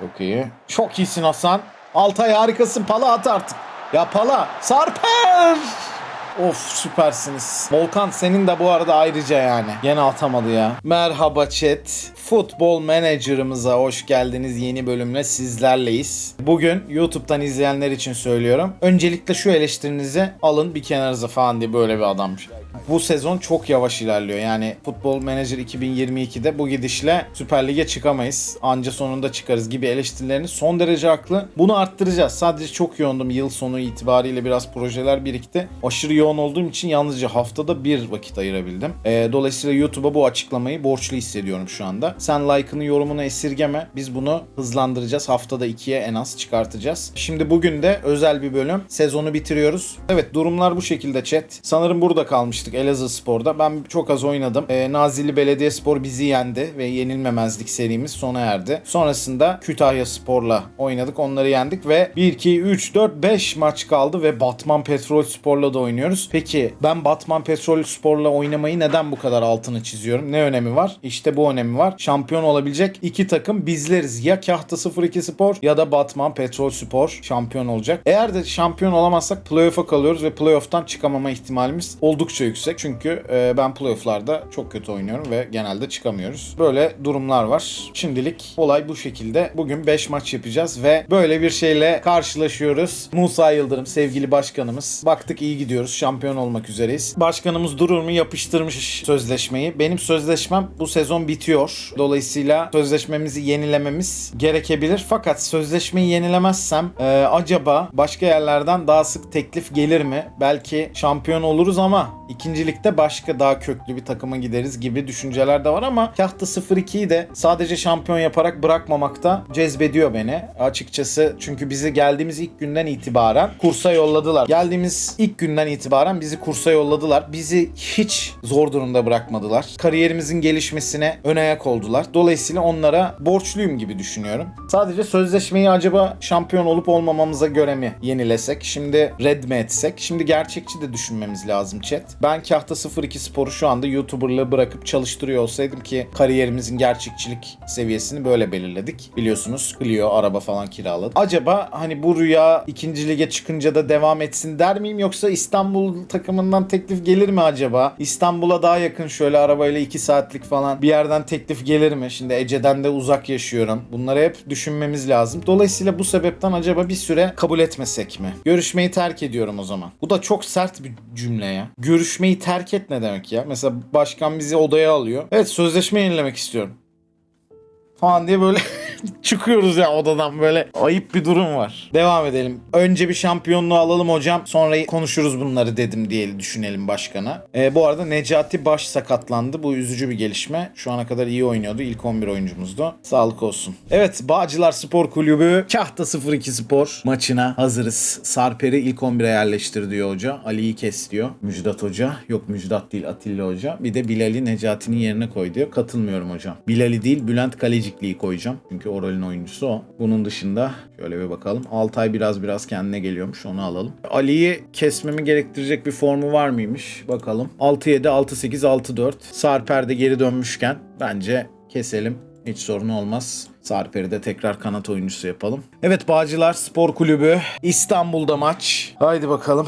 Çok iyi. Çok iyisin Hasan. Altay harikasın. Pala at artık. Ya Pala. Sarper. Of süpersiniz. Volkan senin de bu arada ayrıca yani. Gene atamadı ya. Merhaba chat. Futbol Manager'ımıza hoş geldiniz. Yeni bölümle sizlerleyiz. Bugün YouTube'dan izleyenler için söylüyorum. Öncelikle şu eleştirinizi alın bir kenarınıza falan diye böyle bir adammış. Bu sezon çok yavaş ilerliyor. Yani Futbol Manager 2022'de bu gidişle Süper Lig'e çıkamayız. Anca sonunda çıkarız gibi eleştirilerini son derece haklı. Bunu arttıracağız. Sadece çok yoğundum. Yıl sonu itibariyle biraz projeler birikti. Aşırı yoğun olduğum için yalnızca haftada bir vakit ayırabildim. Ee, dolayısıyla YouTube'a bu açıklamayı borçlu hissediyorum şu anda. Sen like'ını yorumunu esirgeme. Biz bunu hızlandıracağız. Haftada ikiye en az çıkartacağız. Şimdi bugün de özel bir bölüm. Sezonu bitiriyoruz. Evet durumlar bu şekilde chat. Sanırım burada kalmıştık Elazığ Spor'da. Ben çok az oynadım. Ee, Nazilli Belediyespor bizi yendi ve yenilmemezlik serimiz sona erdi. Sonrasında Kütahya Spor'la oynadık. Onları yendik ve 1, 2, 3, 4, 5 maç kaldı ve Batman Petrol Spor'la da oynuyoruz. Peki ben Batman Petrol Spor'la oynamayı neden bu kadar altını çiziyorum? Ne önemi var? İşte bu önemi var. Şampiyon olabilecek iki takım bizleriz. Ya Kahta 02 Spor ya da Batman Petrol Spor şampiyon olacak. Eğer de şampiyon olamazsak playoff'a kalıyoruz ve playoff'tan çıkamama ihtimalimiz oldukça yüksek. Çünkü e, ben playoff'larda çok kötü oynuyorum ve genelde çıkamıyoruz. Böyle durumlar var. Şimdilik olay bu şekilde. Bugün 5 maç yapacağız ve böyle bir şeyle karşılaşıyoruz. Musa Yıldırım sevgili başkanımız. Baktık iyi gidiyoruz. Şampiyon olmak üzereyiz. Başkanımız durur mu yapıştırmış sözleşmeyi. Benim sözleşmem bu sezon bitiyor. Dolayısıyla sözleşmemizi yenilememiz gerekebilir. Fakat sözleşmeyi yenilemezsem e, acaba başka yerlerden daha sık teklif gelir mi? Belki şampiyon oluruz ama ikincilikte başka daha köklü bir takıma gideriz gibi düşünceler de var ama Kahta 02'yi de sadece şampiyon yaparak bırakmamak da cezbediyor beni. Açıkçası çünkü bizi geldiğimiz ilk günden itibaren kursa yolladılar. Geldiğimiz ilk günden itibaren bizi kursa yolladılar. Bizi hiç zor durumda bırakmadılar. Kariyerimizin gelişmesine ön ayak oldular. Dolayısıyla onlara borçluyum gibi düşünüyorum. Sadece sözleşmeyi acaba şampiyon olup olmamamıza göre mi yenilesek? Şimdi red mi etsek? Şimdi gerçekçi de düşünmemiz lazım chat. Ben Kahta 02 Spor'u şu anda YouTuber'lığı bırakıp çalıştırıyor olsaydım ki kariyerimizin gerçekçilik seviyesini böyle belirledik. Biliyorsunuz Clio araba falan kiraladı. Acaba hani bu rüya ikinci lige çıkınca da devam etsin der miyim yoksa İstanbul takımından teklif gelir mi acaba? İstanbul'a daha yakın şöyle arabayla 2 saatlik falan bir yerden teklif gelir mi? Şimdi Ece'den de uzak yaşıyorum. Bunları hep düşünmemiz lazım. Dolayısıyla bu sebepten acaba bir süre kabul etmesek mi? Görüşmeyi terk ediyorum o zaman. Bu da çok sert bir cümle ya. Görüşmeyi terk et ne demek ya? Mesela başkan bizi odaya alıyor. Evet sözleşme yenilemek istiyorum falan diye böyle çıkıyoruz ya odadan böyle ayıp bir durum var. Devam edelim. Önce bir şampiyonluğu alalım hocam sonra konuşuruz bunları dedim diye düşünelim başkana. Ee, bu arada Necati baş sakatlandı. Bu üzücü bir gelişme. Şu ana kadar iyi oynuyordu. İlk 11 oyuncumuzdu. Sağlık olsun. Evet Bağcılar Spor Kulübü Kahta 02 Spor maçına hazırız. Sarper'i ilk 11'e yerleştir diyor hoca. Ali'yi kes diyor. Müjdat Hoca. Yok Müjdat değil Atilla Hoca. Bir de Bilal'i Necati'nin yerine koy diyor. Katılmıyorum hocam. Bilal'i değil Bülent Kalecikli'yi koyacağım. Çünkü o rolün oyuncusu o. Bunun dışında şöyle bir bakalım. Altay biraz biraz kendine geliyormuş. Onu alalım. Ali'yi kesmemi gerektirecek bir formu var mıymış? Bakalım. 6-7, 6-8, 6-4. Sarper de geri dönmüşken bence keselim. Hiç sorun olmaz. Sarper'i de tekrar kanat oyuncusu yapalım. Evet Bağcılar Spor Kulübü İstanbul'da maç. Haydi bakalım.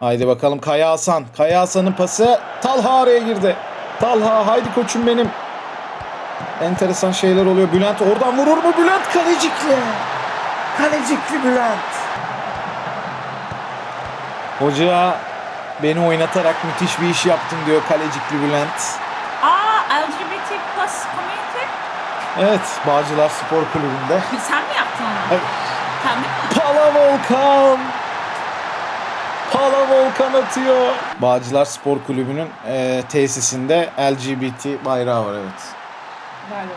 Haydi bakalım Kaya Hasan. Kaya Hasan'ın pası Talha araya girdi. Talha haydi koçum benim. Enteresan şeyler oluyor. Bülent oradan vurur mu Bülent Kalecikli? Kalecikli Bülent. Hoca beni oynatarak müthiş bir iş yaptın diyor Kalecikli Bülent. Aa LGBT plus community. Evet Bağcılar Spor Kulübü'nde. Sen mi yaptın onu? Evet. Kendi mi? Pala Volkan. Pala Volkan atıyor. Bağcılar Spor Kulübü'nün e, tesisinde LGBT bayrağı var evet. Galiba.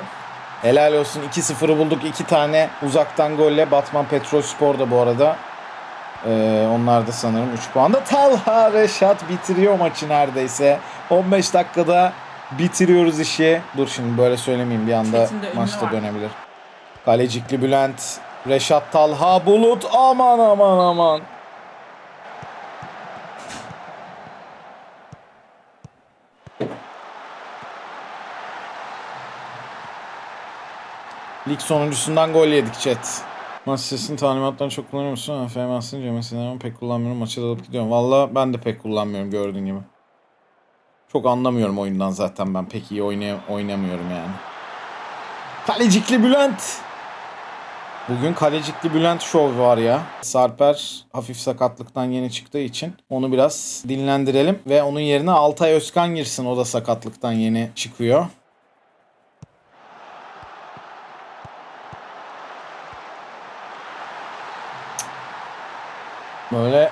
Helal olsun 2-0'ı bulduk. 2 tane uzaktan golle Batman Petrol Spor da bu arada. Ee, onlar da sanırım 3 puanda. Talha Reşat bitiriyor maçı neredeyse. 15 dakikada bitiriyoruz işi. Dur şimdi böyle söylemeyeyim bir anda maçta dönebilir. Kalecikli Bülent, Reşat Talha, Bulut aman aman aman. Lig sonuncusundan gol yedik chat. Maç sesinin talimatlarını çok kullanıyor musun? Aferin aslında cemesinden pek kullanmıyorum. Maça dalıp gidiyorum. Valla ben de pek kullanmıyorum gördüğün gibi. Çok anlamıyorum oyundan zaten ben. Pek iyi oynay oynamıyorum yani. Kalecikli Bülent. Bugün Kalecikli Bülent Show var ya. Sarper hafif sakatlıktan yeni çıktığı için onu biraz dinlendirelim. Ve onun yerine Altay Özkan girsin. O da sakatlıktan yeni çıkıyor. Böyle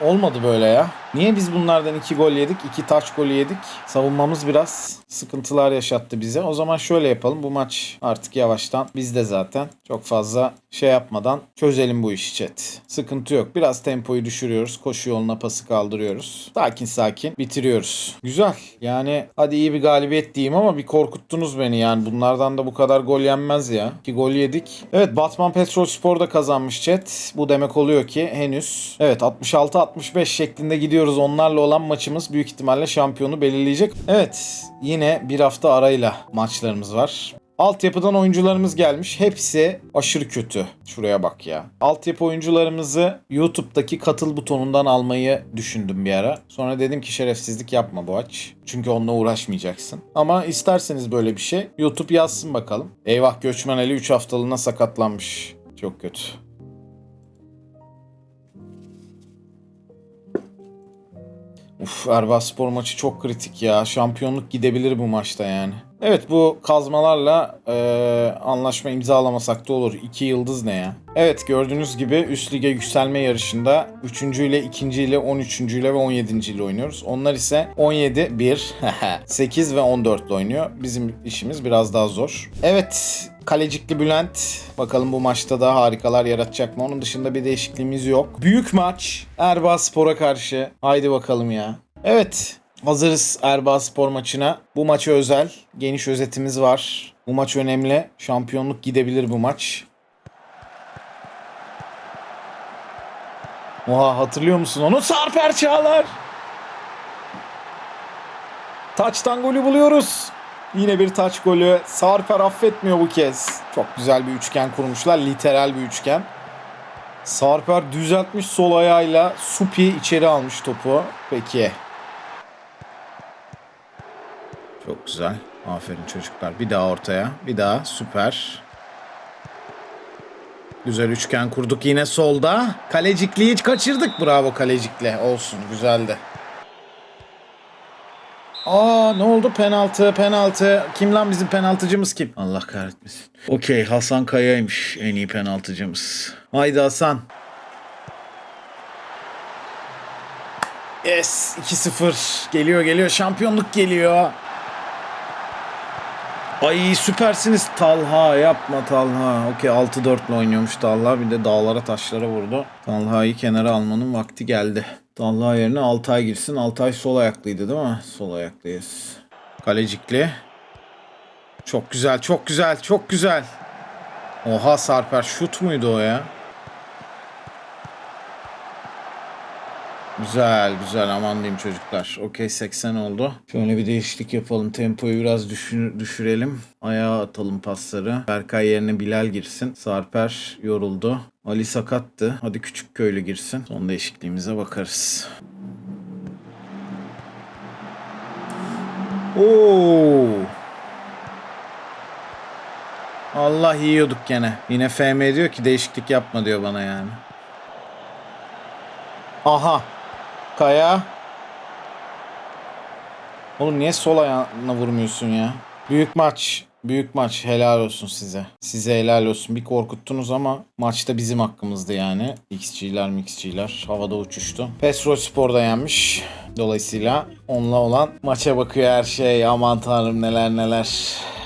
olmadı böyle ya. Niye biz bunlardan iki gol yedik, iki taç golü yedik? Savunmamız biraz sıkıntılar yaşattı bize. O zaman şöyle yapalım. Bu maç artık yavaştan bizde zaten. Çok fazla şey yapmadan çözelim bu işi chat. Sıkıntı yok. Biraz tempoyu düşürüyoruz. Koşu yoluna pası kaldırıyoruz. Sakin sakin bitiriyoruz. Güzel. Yani hadi iyi bir galibiyet diyeyim ama bir korkuttunuz beni yani. Bunlardan da bu kadar gol yenmez ya. İki gol yedik. Evet Batman Petrol Spor da kazanmış chat. Bu demek oluyor ki henüz evet 66-65 şeklinde gidiyoruz. Onlarla olan maçımız büyük ihtimalle şampiyonu belirleyecek. Evet yine bir hafta arayla maçlarımız var. Altyapıdan oyuncularımız gelmiş. Hepsi aşırı kötü. Şuraya bak ya. Altyapı oyuncularımızı YouTube'daki katıl butonundan almayı düşündüm bir ara. Sonra dedim ki şerefsizlik yapma bu aç. Çünkü onunla uğraşmayacaksın. Ama isterseniz böyle bir şey YouTube yazsın bakalım. Eyvah Göçmen Ali 3 haftalığına sakatlanmış. Çok kötü. Uf Erbaa Spor maçı çok kritik ya. Şampiyonluk gidebilir bu maçta yani. Evet bu kazmalarla eee, anlaşma imzalamasak da olur. 2 yıldız ne ya? Evet gördüğünüz gibi üst lige yükselme yarışında 3. ile 2. ile 13. ile ve 17. ile oynuyoruz. Onlar ise 17, 1, 8 ve 14 ile oynuyor. Bizim işimiz biraz daha zor. Evet Kalecikli Bülent. Bakalım bu maçta da harikalar yaratacak mı? Onun dışında bir değişikliğimiz yok. Büyük maç. Erbaa Spor'a karşı. Haydi bakalım ya. Evet. Hazırız Erbaa Spor maçına. Bu maça özel. Geniş özetimiz var. Bu maç önemli. Şampiyonluk gidebilir bu maç. Oha hatırlıyor musun onu? Sarper Çağlar. Taçtan golü buluyoruz. Yine bir taç golü. Sarper affetmiyor bu kez. Çok güzel bir üçgen kurmuşlar. Literal bir üçgen. Sarper düzeltmiş sol ayağıyla Supi içeri almış topu. Peki. Çok güzel. Aferin çocuklar. Bir daha ortaya. Bir daha. Süper. Güzel üçgen kurduk yine solda. Kalecikliği hiç kaçırdık. Bravo kalecikle. Olsun. Güzeldi. Aa ne oldu? Penaltı, penaltı. Kim lan bizim penaltıcımız kim? Allah kahretmesin. Okey Hasan Kaya'ymış en iyi penaltıcımız. Haydi Hasan. Yes 2-0. Geliyor geliyor. Şampiyonluk geliyor. Ay süpersiniz Talha yapma Talha. Okey 6-4 ile oynuyormuş Talha. Bir de dağlara taşlara vurdu. Talha'yı kenara almanın vakti geldi. Talha yerine Altay girsin. Altay sol ayaklıydı değil mi? Sol ayaklıyız. Kalecikli. Çok güzel çok güzel çok güzel. Oha Sarper şut muydu o ya? Güzel güzel aman diyeyim çocuklar. Okey 80 oldu. Şöyle bir değişiklik yapalım. Tempoyu biraz düşür- düşürelim. Ayağa atalım pasları. Berkay yerine Bilal girsin. Sarper yoruldu. Ali sakattı. Hadi küçük köylü girsin. Son değişikliğimize bakarız. Oo. Allah yiyorduk gene. Yine FM diyor ki değişiklik yapma diyor bana yani. Aha. Kaya. Oğlum niye sol ayağına vurmuyorsun ya? Büyük maç. Büyük maç. Helal olsun size. Size helal olsun. Bir korkuttunuz ama maçta bizim hakkımızdı yani. XG'ler mixG'ler havada uçuştu. Petrol Spor'da yenmiş. Dolayısıyla onunla olan maça bakıyor her şey. Aman tanrım neler neler.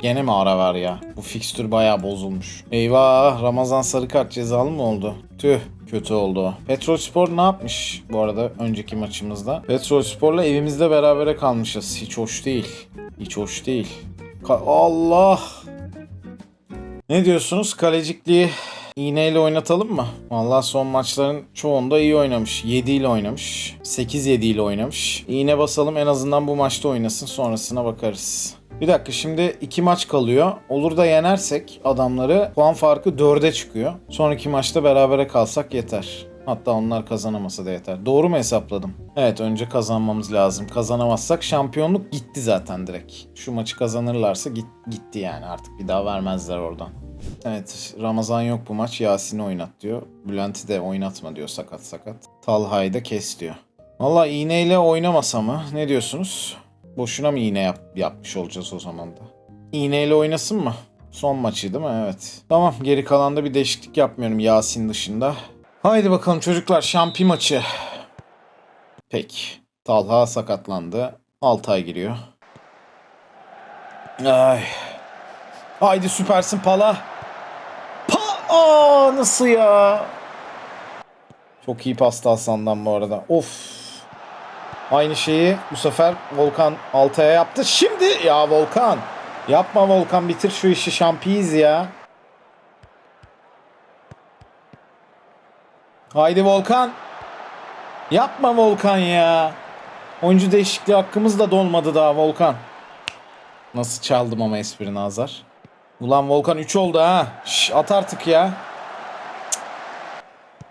Gene mi ara var ya? Bu fikstür bayağı bozulmuş. Eyvah Ramazan sarı kart cezalı mı oldu? Tüh. Kötü oldu o. Petrol Spor ne yapmış bu arada önceki maçımızda? Petrol Spor'la evimizde berabere kalmışız. Hiç hoş değil. Hiç hoş değil. Ka- Allah! Ne diyorsunuz? Kalecikliği iğneyle oynatalım mı? Vallahi son maçların çoğunda iyi oynamış. 7 ile oynamış. 8-7 ile oynamış. İğne basalım en azından bu maçta oynasın. Sonrasına bakarız. Bir dakika şimdi iki maç kalıyor. Olur da yenersek adamları puan farkı dörde çıkıyor. Sonraki maçta berabere kalsak yeter. Hatta onlar kazanamasa da yeter. Doğru mu hesapladım? Evet önce kazanmamız lazım. Kazanamazsak şampiyonluk gitti zaten direkt. Şu maçı kazanırlarsa git, gitti yani artık bir daha vermezler oradan. Evet Ramazan yok bu maç Yasin'i oynat diyor. Bülent'i de oynatma diyor sakat sakat. Talha'yı da kes diyor. Valla iğneyle oynamasa mı? Ne diyorsunuz? Boşuna mı iğne yap- yapmış olacağız o zaman da? İğneyle oynasın mı? Son maçı değil mi? Evet. Tamam geri kalanda bir değişiklik yapmıyorum Yasin dışında. Haydi bakalım çocuklar şampi maçı. Pek. Talha sakatlandı. Altay giriyor. Ay. Haydi süpersin Pala. Pa Aa, nasıl ya? Çok iyi pasta Hasan'dan bu arada. Of. Aynı şeyi bu sefer Volkan Altay'a yaptı. Şimdi ya Volkan. Yapma Volkan bitir şu işi şampiyiz ya. Haydi Volkan. Yapma Volkan ya. Oyuncu değişikliği hakkımız da dolmadı daha Volkan. Nasıl çaldım ama esprini Azar. Ulan Volkan 3 oldu ha. Şş, at artık ya. Cık.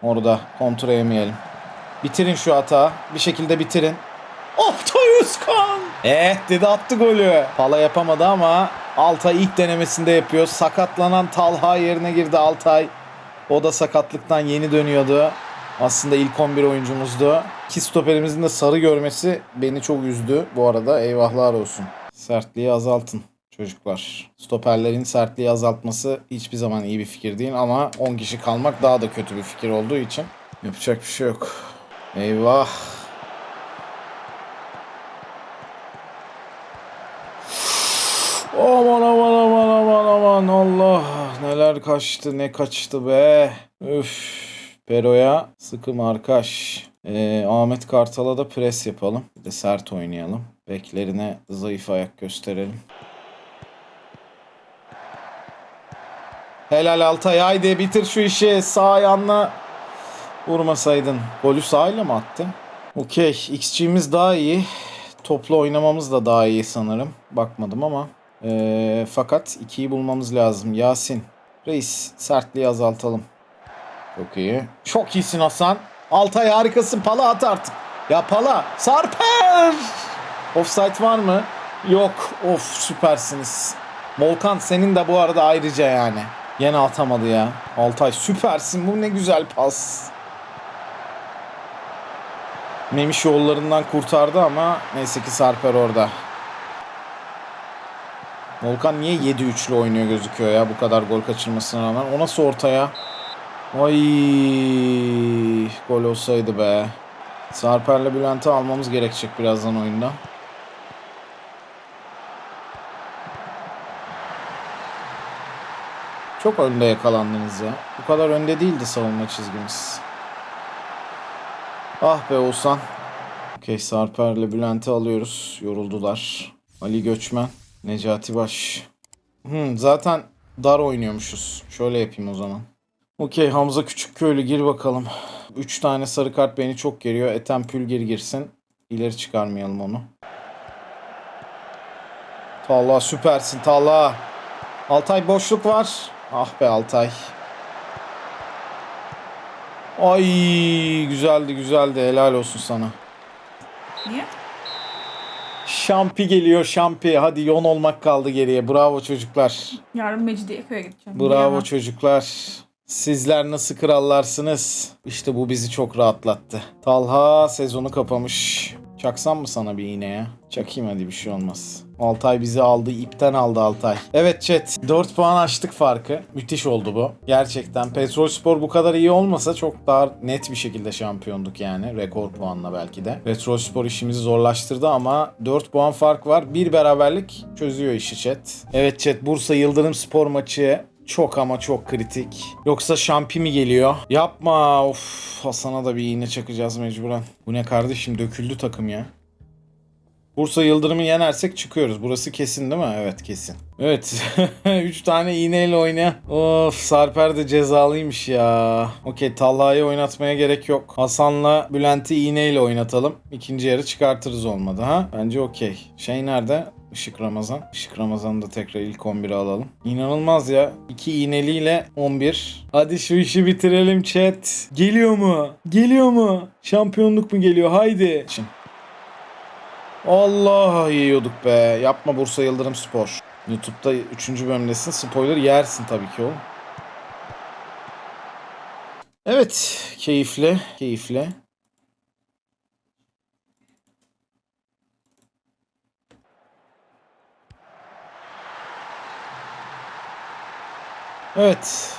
Orada kontra yemeyelim. Bitirin şu hata. Bir şekilde bitirin. Altay Özkan. Eh dedi attı golü. Pala yapamadı ama Altay ilk denemesinde yapıyor. Sakatlanan Talha yerine girdi Altay. O da sakatlıktan yeni dönüyordu. Aslında ilk 11 oyuncumuzdu. İki stoperimizin de sarı görmesi beni çok üzdü. Bu arada eyvahlar olsun. Sertliği azaltın çocuklar. Stoperlerin sertliği azaltması hiçbir zaman iyi bir fikir değil ama 10 kişi kalmak daha da kötü bir fikir olduğu için yapacak bir şey yok. Eyvah. Aman aman aman aman aman Allah neler kaçtı ne kaçtı be. Üf. Pero'ya sıkı markaş. Ee, Ahmet Kartal'a da pres yapalım. Bir de sert oynayalım. Beklerine zayıf ayak gösterelim. Helal Altay haydi bitir şu işi. Sağ ayağınla vurmasaydın. Golü sağıyla mı attı? Okey. XG'miz daha iyi. Toplu oynamamız da daha iyi sanırım. Bakmadım ama. Ee, fakat 2'yi bulmamız lazım. Yasin. Reis sertliği azaltalım. Çok iyi. Çok iyisin Hasan. Altay harikasın. Pala at artık. Ya Pala. Sarper. Offside var mı? Yok. Of süpersiniz. Volkan senin de bu arada ayrıca yani. Yine atamadı ya. Altay süpersin. Bu ne güzel pas. Memiş yollarından kurtardı ama neyse ki Sarper orada. Volkan niye 7-3'lü oynuyor gözüküyor ya bu kadar gol kaçırmasına rağmen. O nasıl ortaya? Ay gol olsaydı be. Sarper'le Bülent'i almamız gerekecek birazdan oyunda. Çok önde yakalandınız ya. Bu kadar önde değildi savunma çizgimiz. Ah be Oğuzhan. Okey Sarper'le Bülent'i alıyoruz. Yoruldular. Ali Göçmen. Necati Baş. Hmm, zaten dar oynuyormuşuz. Şöyle yapayım o zaman. Okey Hamza Küçükköylü gir bakalım. 3 tane sarı kart beni çok geriyor. Ethem Pülgir girsin. İleri çıkarmayalım onu. Talha süpersin Talha. Altay boşluk var. Ah be Altay. Ay güzeldi güzeldi helal olsun sana. Niye? Şampi geliyor şampi. Hadi yon olmak kaldı geriye. Bravo çocuklar. Yarın Mecidiyeköy'e gideceğim. Bravo Bilemem. çocuklar. Sizler nasıl krallarsınız? İşte bu bizi çok rahatlattı. Talha sezonu kapamış. Çaksam mı sana bir iğne ya? Çakayım hadi bir şey olmaz. Altay bizi aldı. ipten aldı Altay. Evet chat. 4 puan açtık farkı. Müthiş oldu bu. Gerçekten. Petrol Spor bu kadar iyi olmasa çok daha net bir şekilde şampiyonduk yani. Rekor puanla belki de. Petrol Spor işimizi zorlaştırdı ama 4 puan fark var. Bir beraberlik çözüyor işi chat. Evet chat. Bursa Yıldırım Spor maçı çok ama çok kritik. Yoksa şampi mi geliyor? Yapma. Of Hasan'a da bir iğne çakacağız mecburen. Bu ne kardeşim döküldü takım ya. Bursa Yıldırım'ı yenersek çıkıyoruz. Burası kesin değil mi? Evet kesin. Evet. 3 tane iğneyle oynayan. Of Sarper de cezalıymış ya. Okey Talha'yı oynatmaya gerek yok. Hasan'la Bülent'i iğneyle oynatalım. İkinci yarı çıkartırız olmadı ha. Bence okey. Şey nerede? Işık Ramazan. Işık Ramazan'ı da tekrar ilk 11'e alalım. İnanılmaz ya. İki iğneliyle 11. Hadi şu işi bitirelim chat. Geliyor mu? Geliyor mu? Şampiyonluk mu geliyor? Haydi. Şimdi. Allah yiyorduk be. Yapma Bursa Yıldırım Spor. YouTube'da 3. bölümdesin. Spoiler yersin tabii ki oğlum. Evet. Keyifli. Keyifli. Evet.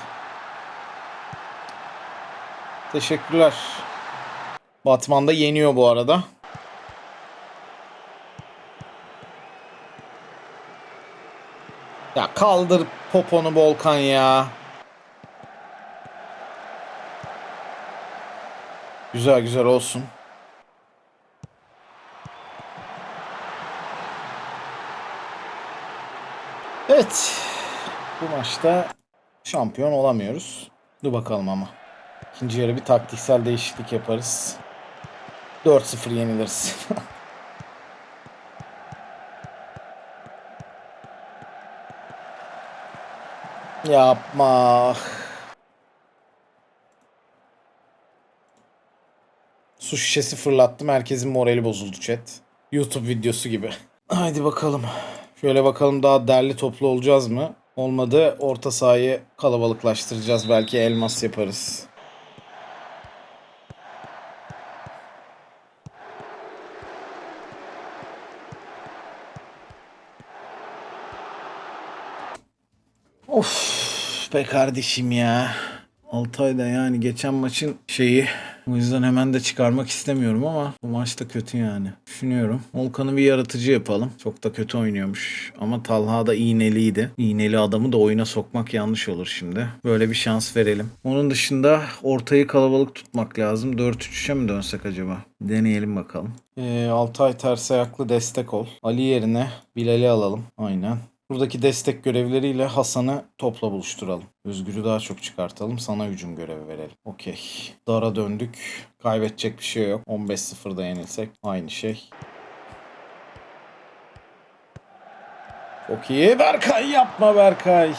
Teşekkürler. Batman da yeniyor bu arada. Ya kaldır poponu Volkan ya. Güzel güzel olsun. Evet. Bu maçta şampiyon olamıyoruz. Dur bakalım ama. İkinci yarı bir taktiksel değişiklik yaparız. 4-0 yeniliriz. Yapma. Su şişesi fırlattım. Herkesin morali bozuldu chat. YouTube videosu gibi. Haydi bakalım. Şöyle bakalım daha derli toplu olacağız mı? Olmadı orta sahayı kalabalıklaştıracağız. Belki elmas yaparız. Of be kardeşim ya. Altay'da yani geçen maçın şeyi o yüzden hemen de çıkarmak istemiyorum ama bu maç da kötü yani. Düşünüyorum. Volkan'ı bir yaratıcı yapalım. Çok da kötü oynuyormuş. Ama Talha da iğneliydi. İğneli adamı da oyuna sokmak yanlış olur şimdi. Böyle bir şans verelim. Onun dışında ortayı kalabalık tutmak lazım. 4-3'e mi dönsek acaba? Deneyelim bakalım. Ee, Altay ters ayaklı destek ol. Ali yerine Bilal'i alalım. Aynen. Buradaki destek görevleriyle Hasan'ı topla buluşturalım. Özgür'ü daha çok çıkartalım. Sana hücum görevi verelim. Okey. Dara döndük. Kaybedecek bir şey yok. 15-0'da yenilsek aynı şey. Çok iyi. Berkay yapma Berkay.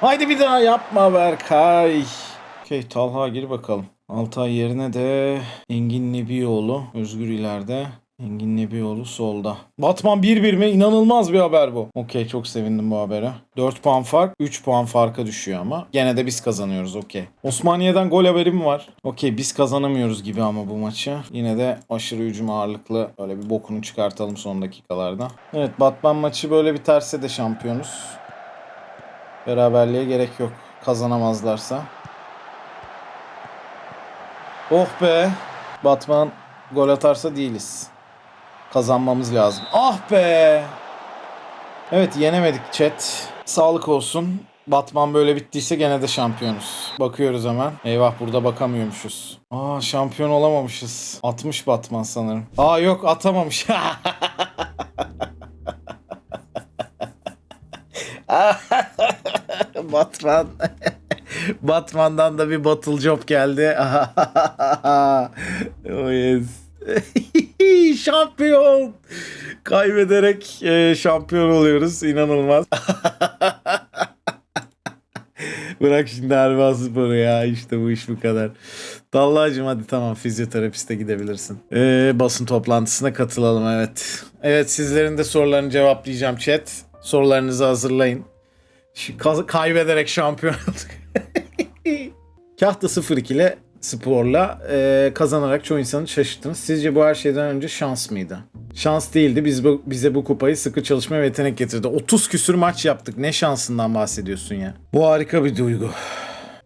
Haydi bir daha yapma Berkay. Okey Talha gir bakalım. Altay yerine de Engin Nebioğlu. Özgür ileride. Engin Nebioğlu solda. Batman 1-1 mi? İnanılmaz bir haber bu. Okey çok sevindim bu habere. 4 puan fark 3 puan farka düşüyor ama. Gene de biz kazanıyoruz okey. Osmaniye'den gol haberim var. Okey biz kazanamıyoruz gibi ama bu maçı. Yine de aşırı hücum ağırlıklı öyle bir bokunu çıkartalım son dakikalarda. Evet Batman maçı böyle biterse de şampiyonuz. Beraberliğe gerek yok. Kazanamazlarsa. Oh be. Batman gol atarsa değiliz. Kazanmamız lazım. Ah be. Evet yenemedik chat. Sağlık olsun. Batman böyle bittiyse gene de şampiyonuz. Bakıyoruz hemen. Eyvah burada bakamıyormuşuz. Aa şampiyon olamamışız. 60 Batman sanırım. Aa yok atamamış. Batman. Batman'dan da bir battle job geldi. oh yes. Şampiyon. Kaybederek e, şampiyon oluyoruz. İnanılmaz. Bırak şimdi Erva Spor'u ya. İşte bu iş bu kadar. Dallacığım hadi tamam fizyoterapiste gidebilirsin. Ee, basın toplantısına katılalım evet. Evet sizlerin de sorularını cevaplayacağım chat. Sorularınızı hazırlayın. Şu- kaybederek şampiyon olduk. Kahta 0-2 ile sporla e, kazanarak çoğu insanı şaşırttınız. Sizce bu her şeyden önce şans mıydı? Şans değildi. Biz bu, bize bu kupayı sıkı çalışma ve yetenek getirdi. 30 küsür maç yaptık. Ne şansından bahsediyorsun ya? Bu harika bir duygu.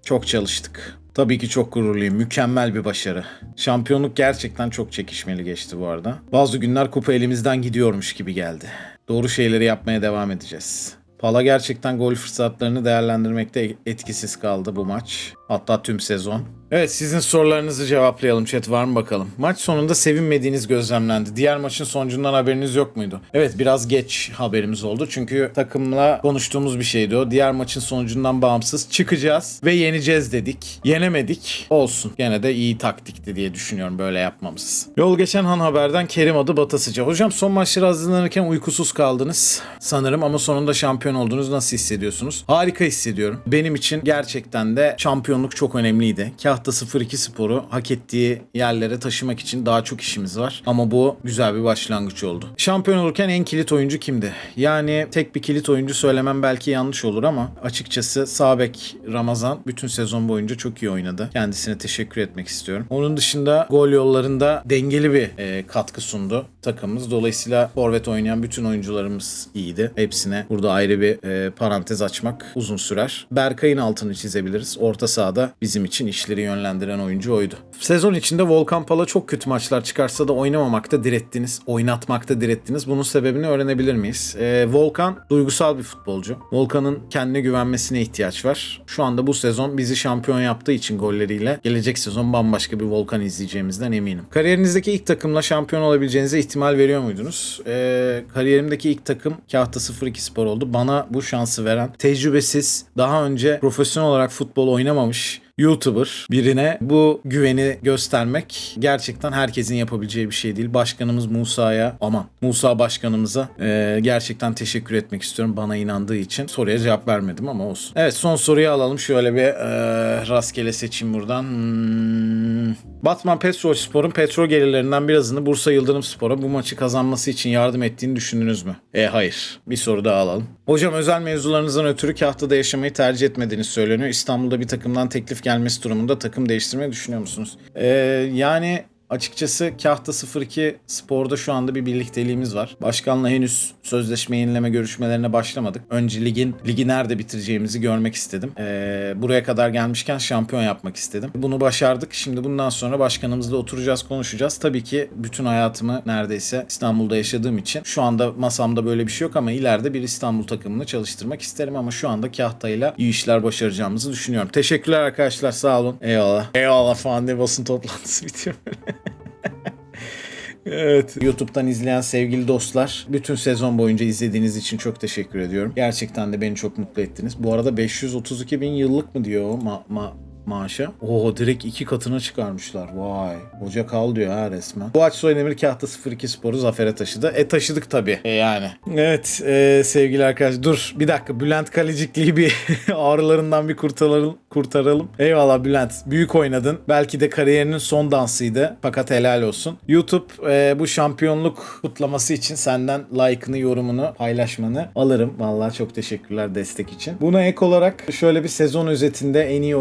Çok çalıştık. Tabii ki çok gururluyum. Mükemmel bir başarı. Şampiyonluk gerçekten çok çekişmeli geçti bu arada. Bazı günler kupa elimizden gidiyormuş gibi geldi. Doğru şeyleri yapmaya devam edeceğiz. Pala gerçekten gol fırsatlarını değerlendirmekte etkisiz kaldı bu maç. Hatta tüm sezon. Evet sizin sorularınızı cevaplayalım chat var mı bakalım. Maç sonunda sevinmediğiniz gözlemlendi. Diğer maçın sonucundan haberiniz yok muydu? Evet biraz geç haberimiz oldu. Çünkü takımla konuştuğumuz bir şeydi o. Diğer maçın sonucundan bağımsız çıkacağız ve yeneceğiz dedik. Yenemedik. Olsun. Gene de iyi taktikti diye düşünüyorum böyle yapmamız. Yol geçen Han Haber'den Kerim adı Batasıca. Hocam son maçlara hazırlanırken uykusuz kaldınız sanırım ama sonunda şampiyon oldunuz. Nasıl hissediyorsunuz? Harika hissediyorum. Benim için gerçekten de şampiyonluk çok önemliydi. Kahta 02 sporu hak ettiği yerlere taşımak için daha çok işimiz var. Ama bu güzel bir başlangıç oldu. Şampiyon olurken en kilit oyuncu kimdi? Yani tek bir kilit oyuncu söylemem belki yanlış olur ama açıkçası Sabek Ramazan bütün sezon boyunca çok iyi oynadı. Kendisine teşekkür etmek istiyorum. Onun dışında gol yollarında dengeli bir e, katkı sundu takımımız. Dolayısıyla forvet oynayan bütün oyuncularımız iyiydi. Hepsine burada ayrı bir e, parantez açmak uzun sürer. Berkay'ın altını çizebiliriz. Orta sahada bizim için işleri yönlendiren oyuncu oydu. Sezon içinde Volkan Pala çok kötü maçlar çıkarsa da oynamamakta direttiniz. Oynatmakta direttiniz. Bunun sebebini öğrenebilir miyiz? E, Volkan duygusal bir futbolcu. Volkan'ın kendine güvenmesine ihtiyaç var. Şu anda bu sezon bizi şampiyon yaptığı için golleriyle gelecek sezon bambaşka bir Volkan izleyeceğimizden eminim. Kariyerinizdeki ilk takımla şampiyon olabileceğinize ihtimal veriyor muydunuz? E, kariyerimdeki ilk takım Kahta 02 Spor oldu. Bana bu şansı veren tecrübesiz, daha önce profesyonel olarak futbol oynamamış YouTuber birine bu güveni göstermek gerçekten herkesin yapabileceği bir şey değil. Başkanımız Musa'ya aman Musa başkanımıza e, gerçekten teşekkür etmek istiyorum bana inandığı için. Soruya cevap vermedim ama olsun. Evet son soruyu alalım. Şöyle bir e, rastgele seçeyim buradan. Hmm. Batman Petrol Spor'un petrol gelirlerinden birazını Bursa Yıldırım Spor'a bu maçı kazanması için yardım ettiğini düşündünüz mü? E hayır. Bir soru daha alalım. Hocam özel mevzularınızdan ötürü Kahta'da yaşamayı tercih etmediğiniz söyleniyor. İstanbul'da bir takımdan teklif gelmesi durumunda takım değiştirmeyi düşünüyor musunuz? Ee, yani Açıkçası Kahta 02 Spor'da şu anda bir birlikteliğimiz var. Başkanla henüz sözleşme yenileme görüşmelerine başlamadık. Önce ligin ligi nerede bitireceğimizi görmek istedim. Ee, buraya kadar gelmişken şampiyon yapmak istedim. Bunu başardık. Şimdi bundan sonra başkanımızla oturacağız, konuşacağız. Tabii ki bütün hayatımı neredeyse İstanbul'da yaşadığım için şu anda masamda böyle bir şey yok ama ileride bir İstanbul takımını çalıştırmak isterim ama şu anda Kahta'yla iyi işler başaracağımızı düşünüyorum. Teşekkürler arkadaşlar. Sağ olun. Eyvallah. Eyvallah falan diye basın toplantısı bitiyor. Evet. YouTube'dan izleyen sevgili dostlar, bütün sezon boyunca izlediğiniz için çok teşekkür ediyorum. Gerçekten de beni çok mutlu ettiniz. Bu arada 532 bin yıllık mı diyor ma- ma- maaşa? Oo direkt iki katına çıkarmışlar. Vay. Hoca kal diyor ha resmen. Bu aç Soydemir Kahta 02 Sporu zafere taşıdı. E taşıdık tabii. E yani. Evet e, sevgili arkadaşlar. Dur bir dakika. Bülent Kalecikli'yi bir ağrılarından bir kurtaralım. kurtaralım. Eyvallah Bülent. Büyük oynadın. Belki de kariyerinin son dansıydı. Fakat helal olsun. YouTube e, bu şampiyonluk kutlaması için senden like'ını, yorumunu, paylaşmanı alırım. Vallahi çok teşekkürler destek için. Buna ek olarak şöyle bir sezon özetinde en iyi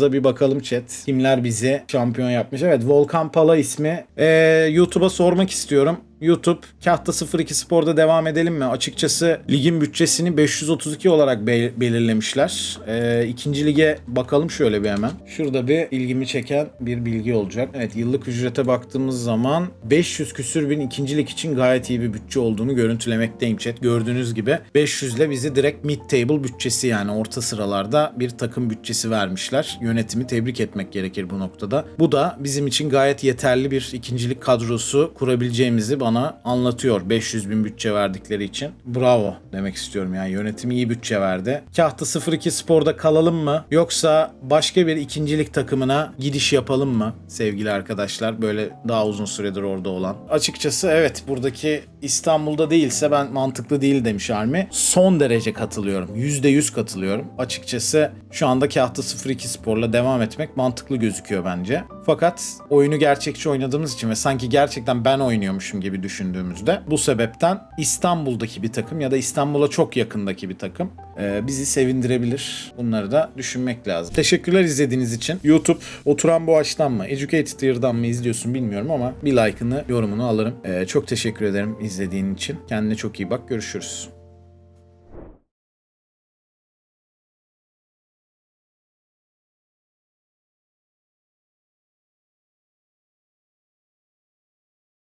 oyuncularımıza bir bakalım chat. Kimler bizi şampiyon yapmış? Evet Volkan Pala ismi. E, YouTube'a sormak istiyorum. YouTube Kahta 02 Spor'da devam edelim mi? Açıkçası ligin bütçesini 532 olarak be- belirlemişler. Ee, ikinci lige bakalım şöyle bir hemen. Şurada bir ilgimi çeken bir bilgi olacak. Evet yıllık ücrete baktığımız zaman 500 küsür bin ikinci lig için gayet iyi bir bütçe olduğunu görüntülemekteyim chat. Gördüğünüz gibi 500 ile bizi direkt mid table bütçesi yani orta sıralarda bir takım bütçesi vermişler. Yönetimi tebrik etmek gerekir bu noktada. Bu da bizim için gayet yeterli bir ikincilik kadrosu kurabileceğimizi bana anlatıyor 500 bin bütçe verdikleri için. Bravo demek istiyorum yani yönetim iyi bütçe verdi. Kahta 02 Spor'da kalalım mı yoksa başka bir ikincilik takımına gidiş yapalım mı sevgili arkadaşlar böyle daha uzun süredir orada olan. Açıkçası evet buradaki İstanbul'da değilse ben mantıklı değil demiş Armi. Son derece katılıyorum. %100 katılıyorum. Açıkçası şu anda Kahta 02 Spor'la devam etmek mantıklı gözüküyor bence. Fakat oyunu gerçekçi oynadığımız için ve sanki gerçekten ben oynuyormuşum gibi düşündüğümüzde bu sebepten İstanbul'daki bir takım ya da İstanbul'a çok yakındaki bir takım e, bizi sevindirebilir. Bunları da düşünmek lazım. Teşekkürler izlediğiniz için. YouTube oturan bu açtan mı, Educated Ear'dan mı izliyorsun bilmiyorum ama bir like'ını, yorumunu alırım. E, çok teşekkür ederim izlediğin için. Kendine çok iyi bak. Görüşürüz.